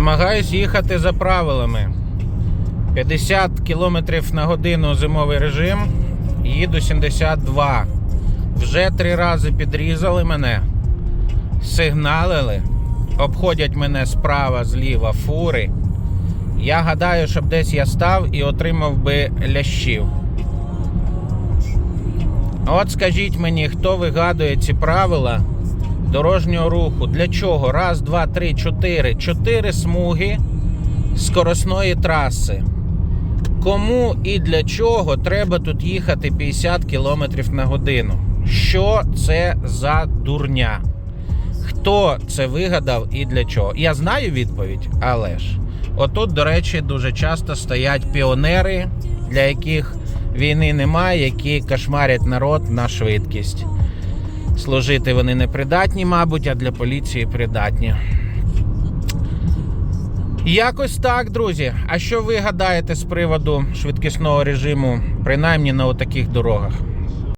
Намагаюсь їхати за правилами. 50 км на годину зимовий режим, їду 72. Вже три рази підрізали мене, сигналили, обходять мене справа, зліва фури. Я гадаю, щоб десь я став і отримав би лящів. От скажіть мені, хто вигадує ці правила дорожнього руху? Для чого? Раз, два, три, чотири. Чотири смуги скоросної траси. Кому і для чого треба тут їхати 50 км на годину? Що це за дурня? Хто це вигадав і для чого? Я знаю відповідь, але ж отут, до речі, дуже часто стоять піонери, для яких війни немає, які кошмарять народ на швидкість. Служити вони не придатні, мабуть, а для поліції придатні. Якось так, друзі. А що ви гадаєте з приводу швидкісного режиму, принаймні на отаких дорогах?